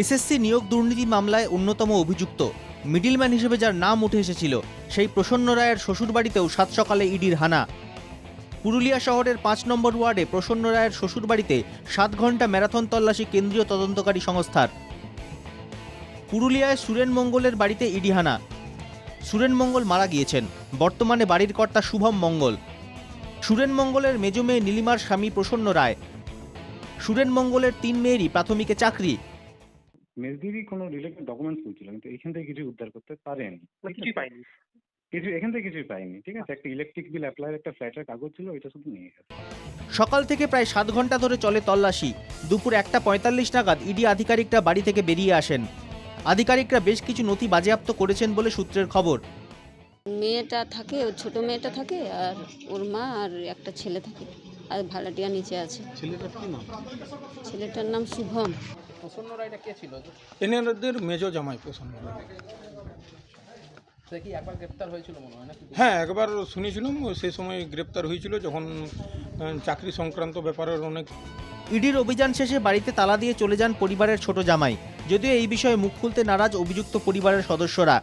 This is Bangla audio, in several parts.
এসএসসি নিয়োগ দুর্নীতি মামলায় অন্যতম অভিযুক্ত। মিডিলম্যান হিসেবে যার নাম উঠে এসেছিল, সেই প্রসন্ন রায়ের শ্বশুরবাড়িতেও সাত সকালে ইডির হানা। পুরুলিয়া শহরের পাঁচ নম্বর ওয়ার্ডে প্রসন্ন রায়ের শ্বশুরবাড়িতে সাত ঘণ্টা ম্যারাথন তল্লাশি কেন্দ্রীয় তদন্তকারী সংস্থার। পুরুলিয়ায় সুরেন মঙ্গলের বাড়িতে ইডি হানা। সুরেন মঙ্গল মারা গিয়েছেন, বর্তমানে বাড়ির কর্তা শুভম মঙ্গল। সুরেন মঙ্গলের মেজ মেয়ে নীলিমার স্বামী প্রসন্ন রায়। সুরেন মঙ্গলের তিন মেয়েরই প্রাথমিকে চাকরি। মেজদিরই কোনো রিলেটেড ডকুমেন্টস বলছিল কিন্তু এইখান থেকে কিছু উদ্ধার করতে পারেনি কিছুই পাইনি। কিছু এখান থেকে কিছুই পাইনি ঠিক আছে? একটা ইলেকট্রিক বিল অ্যাপ্লাইয়ের একটা ফ্ল্যাটের কাগজ ছিল ওইটা শুধু নিয়ে গেছে। সকাল থেকে প্রায় সাত ঘণ্টা ধরে চলে তল্লাশি। দুপুর একটা পঁয়তাল্লিশ নাগাদ ইডি আধিকারিকরা বাড়ি থেকে বেরিয়ে আসেন। আধিকারিকরা বেশ কিছু নথি বাজেয়াপ্ত করেছেন বলে সূত্রের খবর। মেয়েটা থাকে ওর ছোট মেয়েটা থাকে আর ওর মা আর একটা ছেলে থাকে। আর ভাড়াটিয়া নিচে আছে। ছেলেটার কি নাম? ছেলেটার নাম শুভম। প্রসন্ন রায়টা কে ছিল? এনাদের মেজ জামাই প্রসন্ন রায়। সে কি একবার গ্রেপ্তার হয়েছিল মনে হয় নাকি? হ্যাঁ একবার শুনেছিলাম সেই সময় গ্রেপ্তার হয়েছিল যখন চাকরি সংক্রান্ত ব্যাপারের অনেক ইডির অভিযান শেষে বাড়িতে তালা দিয়ে চলে যান পরিবারের ছোট জামাই। যদিও এই বিষয়ে মুখ খুলতে নারাজ অভিযুক্ত পরিবারের সদস্যরা।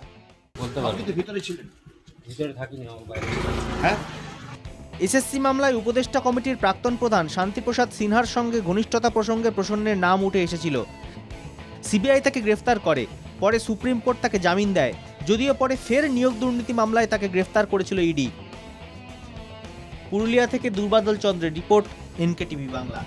এসএসসি মামলায় উপদেষ্টা কমিটির প্রাক্তন প্রধান শান্তিপ্রসাদ সিনহার সঙ্গে ঘনিষ্ঠতা প্রসঙ্গে প্রসন্নের নাম উঠে এসেছিল। সিবিআই তাকে গ্রেফতার করে, পরে সুপ্রিম কোর্ট তাকে জামিন দেয়, যদিও পরে ফের নিয়োগ দুর্নীতি মামলায় তাকে গ্রেফতার করেছিল ইডি। পুরুলিয়া থেকে দুর্বাদল চন্দ্রের রিপোর্ট এনকে টিভি বাংলা।